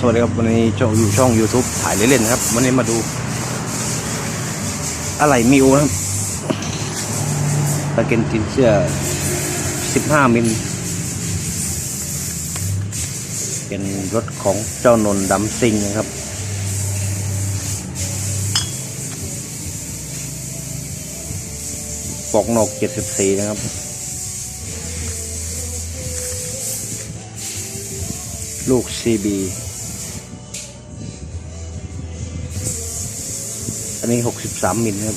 สวัสดีครับวันนี้ช่องอยู่ช่อง YouTube ถ่ายเล่นๆนะครับ วันนี้มาดู อะไรมิวนะครับตะเกนตินเสื้อ 15 มิล เป็นรถของเจ้านนท์ดำซิงนะครับ ปอกนอก74 นะครับลูก CB ันนี้63มิลครับ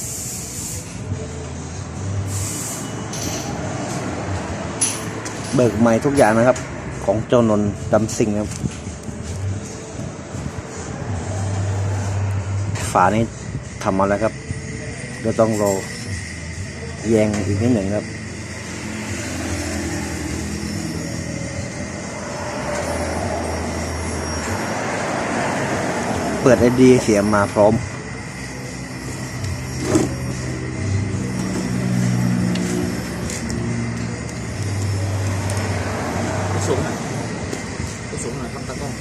เบิกใหม่ทุกอย่างนะครับ ของเจ้านนท์ดำซิงครับ ฝานี้ทำมาแล้วครับเดี๋ยวต้องรอแยงอีกนิดหนึ่งครับเปิดไอดีเสียมาพร้อม สูงหน่อยสูงหน่อยครับตากล้อง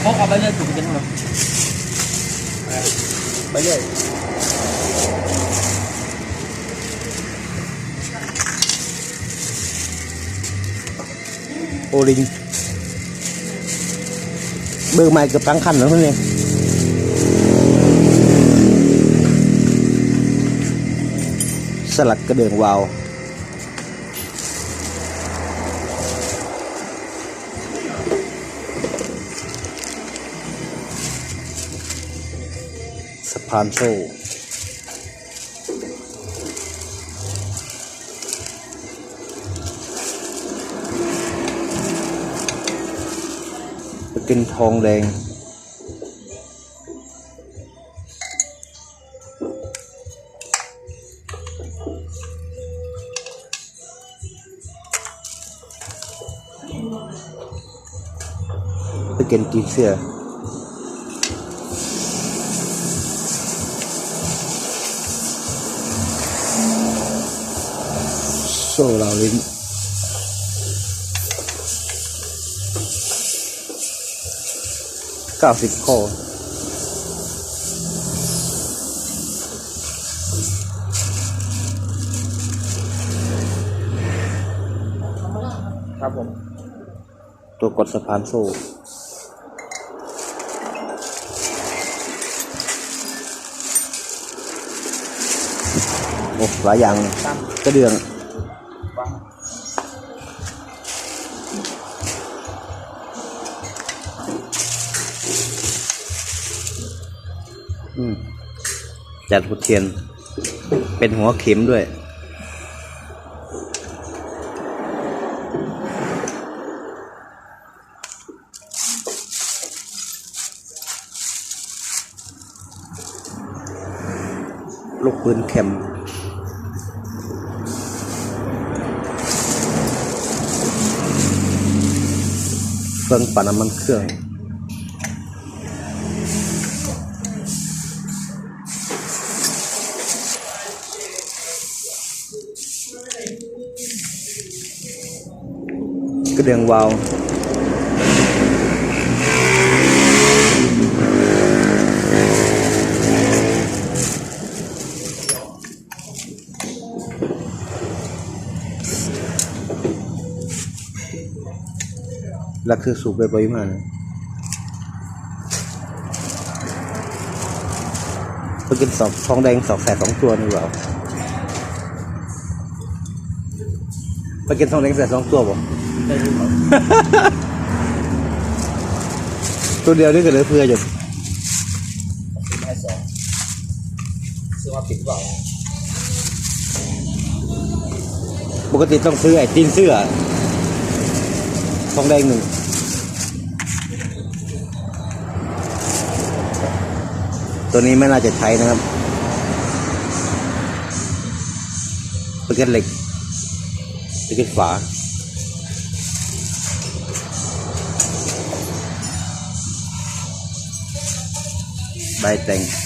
เขาเอาไปเรื่อยถูกกันหรอไปเรื่อย โอลิงเบิกใหม่เกือบทั้งคันแล้วเนี่ย สลักกระเดื่องวาว สะพานโซ่เป็นทองแดง ไปเก็นตีเสื้อโซ่เราลิ้นเก้าสิบข้อครับผม ตัวกดสะพานโโอ้หลายอย่างตามกระเดื่องจัดหัวเทียน เป็นหัวเข็มด้วยลูกปืนเข็ม เครื่องปั่นน้ำมันเครื่องกระเดียงวาว แล้วคือสูบไปปริมาณไปกินสองทองแดงสองแสบสองตัวนี่เปล่าไปกินทองแดงแสบสองตัวบ่ได้รู้ครับตัวเดียวนี่ก็เหลือเพื่ออยู่ซื้อมาให้สองซื้อมาผิดเปล่าปกติต้องซื้อไอ้ตีนเสื้อ ทองแดงหนึ่งตัวนี้ไม่น่าจะใช้นะครับเป็นเหล็กเป็นฝาใบแต่ง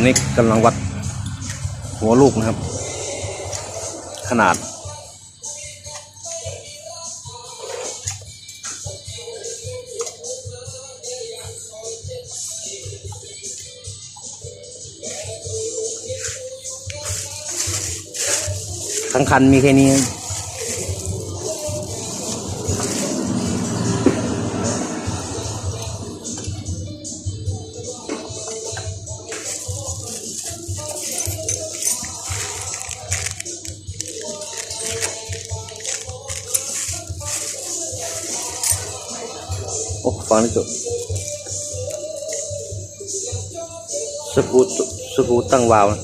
อนนี้กำลังวัดหัวลูกนะครับ ขนาด ทั้งคันมีแค่นี้ โอ้ฟังไม่จบสกูสกูตั้งวาวนะ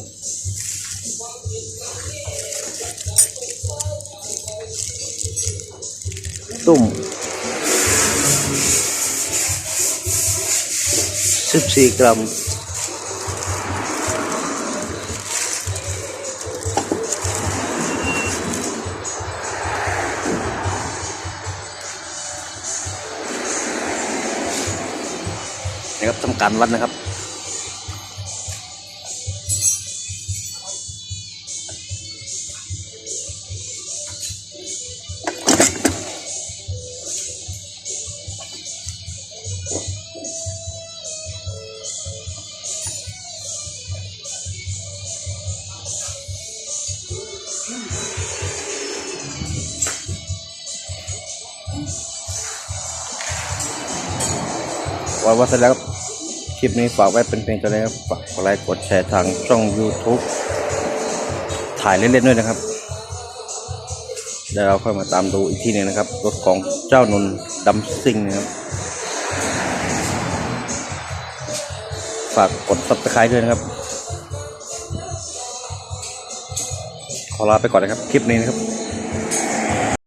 ตุ่มสิบสี่กรัม นะครับทำการวัดนะครับ วัดวัดเสร็จแล้วคลิปนี้ฝากไว้เป็นเพียงตัวนี้ครับฝากกดไลค์กดแชร์ทางช่อง YouTube ถ่ายเล่นๆด้วยนะครับเดี๋ยวเราค่อยมาตามดูอีกทีหนึงนะครับรถของเจ้านนท์ดำซิ่งนะครับฝากกด subscribe ด้วยนะครับ ขอลาไปก่อนนะครับ คลิปนี้นะครับ